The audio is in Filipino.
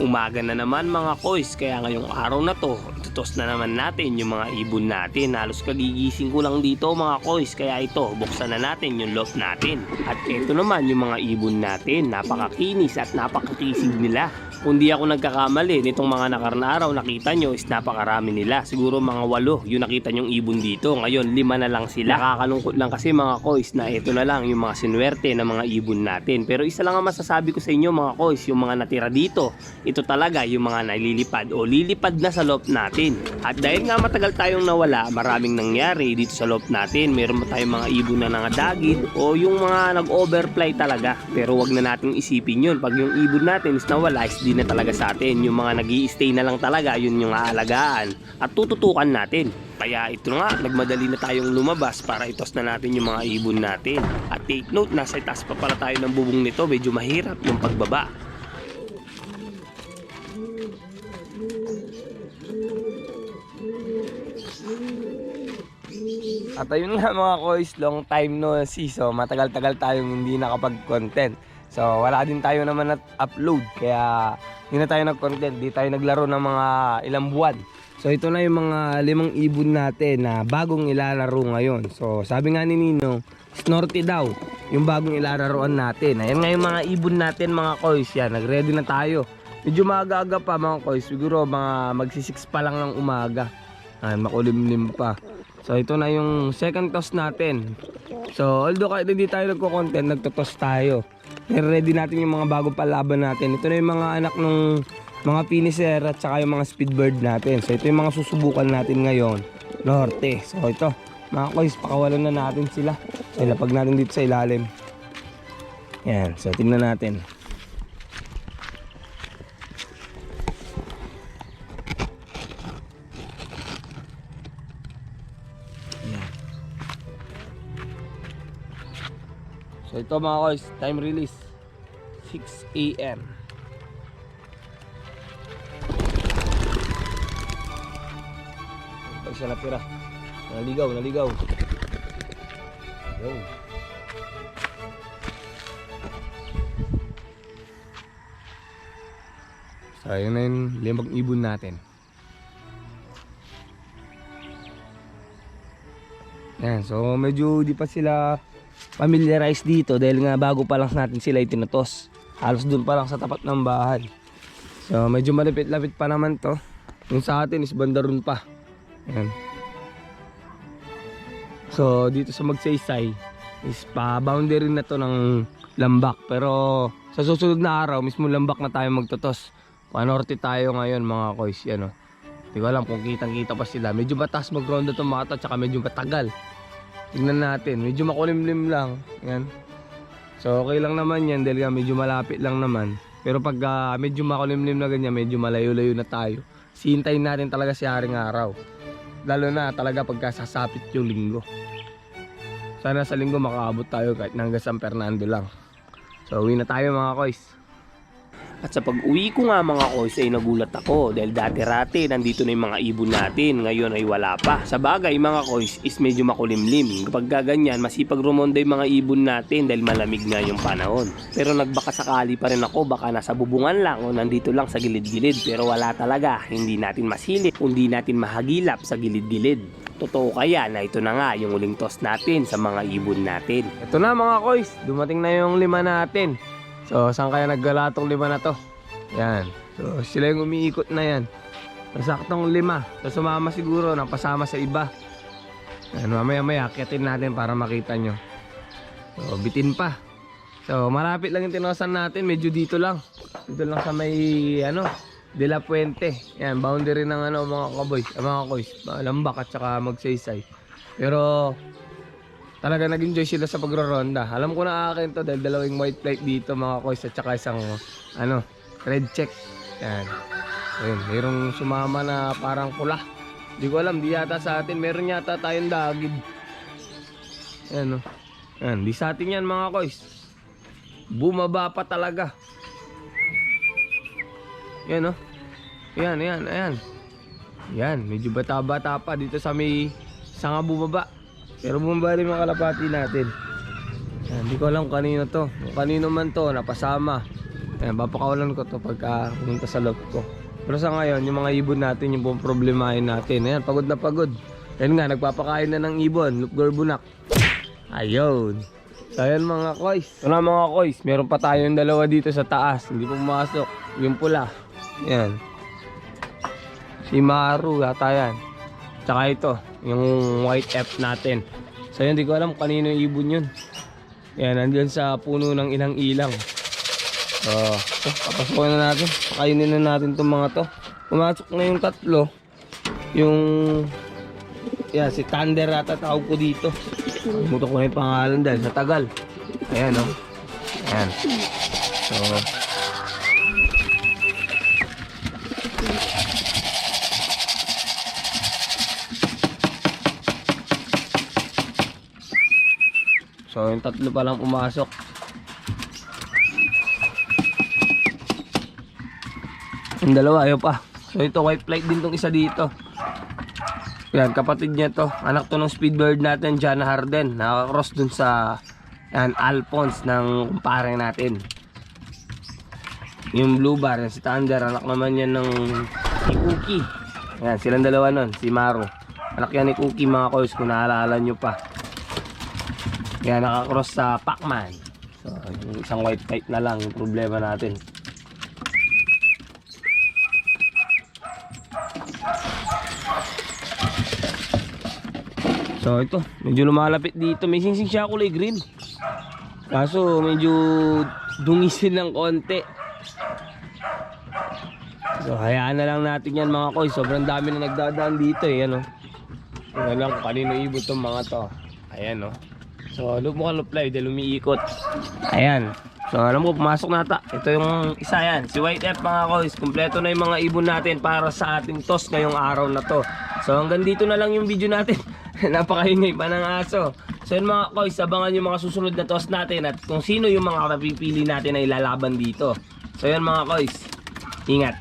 Umaga na naman mga koys, kaya ngayong araw na to, tutos na naman natin yung mga ibon natin. Halos kagigising ko lang dito mga koys, kaya ito, buksan na natin yung loft natin. At ito naman yung mga ibon natin, napakakinis at napakakisig nila. Kung di ako nagkakamali, nitong mga nakarang araw nakita nyo is napakarami nila. Siguro mga walo yung nakita nyong ibon dito. Ngayon, lima na lang sila. Nakakalungkot lang kasi mga koys na ito na lang yung mga sinuwerte ng mga ibon natin. Pero isa lang ang masasabi ko sa inyo mga koys, yung mga natira dito, ito talaga yung mga nalilipad o lilipad na sa loft natin. At dahil nga matagal tayong nawala, maraming nangyari dito sa loft natin. Meron tayong mga ibon na nangadagid o yung mga nag-overfly talaga. Pero wag na nating isipin yun. Pag yung ibon natin is nawala, is di na talaga sa atin. Yung mga nag stay na lang talaga, yun yung aalagaan. At tututukan natin. Kaya ito nga, nagmadali na tayong lumabas para itos na natin yung mga ibon natin. At take note, nasa itaas pa pala tayo ng bubong nito. Medyo mahirap yung pagbaba. At ayun nga mga koys, long time no see. So matagal-tagal tayong hindi nakapag-content. So wala din tayo naman at upload. Kaya hindi na tayo nag-content. Di tayo naglaro ng mga ilang buwan. So ito na yung mga limang ibon natin na bagong ilalaro ngayon. So sabi nga ni Nino, Snorty daw yung bagong ilalaroan natin. Ayan nga yung mga ibon natin mga koys. Yan, nag-ready na tayo. Medyo maaga-aga pa mga koys. Siguro mga magsisix pa lang ng umaga. Ayan, makulimlim pa. So ito na yung second toss natin. So although kahit hindi tayo nagko-content, nagtotoss tayo. ready natin yung mga bagong palaban natin. Ito na yung mga anak ng mga finisher at saka yung mga speedbird natin. So ito yung mga susubukan natin ngayon. Norte. So ito, mga koys, pakawalan na natin sila. So ilapag natin dito sa ilalim. Yan, so tingnan natin. So ito mga koys, time release 6 a.m. Pag siya natira. Naligaw, naligaw. Yo. So yun na yung limang ibon natin. Yan, so medyo di pa sila familiarized dito dahil nga bago pa lang natin sila itinutos. Halos dun pa lang sa tapat ng bahay. So medyo malapit-lapit pa naman to. Yung sa atin is bandaron pa. Yan. So dito sa magsaysay is pa boundary na to ng lambak. Pero sa susunod na araw mismo lambak na tayo magtotos. Panorte tayo ngayon mga koys. Yan o. Hindi ko alam kung kitang kita pa sila. Medyo mataas mag-ronda itong mga to. Tsaka medyo matagal. Tingnan natin. Medyo makulimlim lang. Yan. So okay lang naman yan dahil medyo malapit lang naman. Pero pag ah, medyo makulimlim na ganyan, medyo malayo-layo na tayo. Sintayin natin talaga si Haring Araw. Lalo na talaga pagka sasapit yung linggo. Sana sa linggo makaabot tayo kahit hanggang San Fernando lang. So uwi na tayo mga koys. At sa pag-uwi ko nga mga koys ay nagulat ako dahil dati-rati nandito na yung mga ibon natin, ngayon ay wala pa. Sa bagay mga koys is medyo makulimlim. Kapag gaganyan, masipag rumonda yung mga ibon natin dahil malamig nga yung panahon. Pero nagbaka sakali pa rin ako, baka nasa bubungan lang o nandito lang sa gilid-gilid. Pero wala talaga, hindi natin masilip, hindi natin mahagilap sa gilid-gilid. Totoo kaya na ito na nga yung uling toss natin sa mga ibon natin. Ito na mga koys, dumating na yung lima natin. So, saan kaya naggala lima na to? Yan. So, sila yung umiikot na yan. So, saktong lima. So, sumama siguro, napasama sa iba. Yan, mamaya maya, akitin natin para makita nyo. So, bitin pa. So, malapit lang yung tinosan natin. Medyo dito lang. Dito lang sa may, ano, De La Puente. Yan, boundary ng ano, mga kaboy, ah, mga koys. Lambak at saka magsaysay. Pero, talaga nag-enjoy sila sa pagroronda. Alam ko na akin to dahil dalawang white plate dito mga koys at saka isang ano, red check. Yan. Ayun, mayroong sumama na parang pula. Hindi ko alam, di yata sa atin. Meron yata tayong dagid. Yan o. Yan, di sa atin yan mga koys. Bumaba pa talaga. Yan o. Yan, yan, ayan. Yan, medyo bata-bata pa dito sa may sanga bumaba. Pero bumaba rin mga kalapati natin. Yan, Hindi ko alam kanino to. Kanino man to, napasama. Ayan, papakawalan ko to pagka pumunta sa loob ko. Pero sa ngayon, yung mga ibon natin, yung problemahin natin. Ayan, pagod na pagod. Ayan nga, nagpapakain na ng ibon. Lupgor bunak. Ayun. So ayan mga koys. Ito na mga koys. Meron pa tayong dalawa dito sa taas. Hindi pumasok. Yung pula. Ayan. Si Maru yata yan. Tsaka ito. Yung white F natin. So yun, hindi ko alam kanino ibon yun. Ayan, nandyan sa puno ng ilang ilang. So, ito, papasukin na natin. Pakainin na natin itong mga to. Pumasok na yung tatlo. Yung... Yan, si Thunder ata tawag ko dito. Muto ko na yung pangalan dahil sa tagal. Ayan, oh. Ayan. So, So, yung tatlo pa lang pumasok. Yung dalawa, ayaw pa. So, ito, white flight din tong isa dito. Yan, kapatid niya to. Anak to ng speedbird natin, John Harden. Nakakross dun sa yan, Alphonse ng kumpare natin. Yung blue bar, yan, si Thunder, anak naman yan ng si Cookie. Yan, silang dalawa nun, si Maru. Anak yan ni Cookie mga koys, kung naalala nyo pa. Yan, nakakross sa Pacman. So, isang white kite na lang yung problema natin. So, ito. Medyo lumalapit dito. May singsing siya kulay green. Kaso, medyo dungisin ng konti. So, hayaan na lang natin yan mga koy. Sobrang dami na nagdadaan dito eh. Ano? Tingnan lang kung kanino ibon tong mga to. Ayan oh. So, ka luply dahil umiikot. Ayan. So, alam mo, pumasok na ata. Ito yung isa yan. Si White F mga koys. Kompleto na yung mga ibon natin para sa ating toss ngayong araw na to. So, hanggang dito na lang yung video natin. Napakaingay pa ng aso. So, yun mga koys, abangan yung mga susunod na toss natin at kung sino yung mga napipili natin na ilalaban dito. So, yun mga koys. Ingat.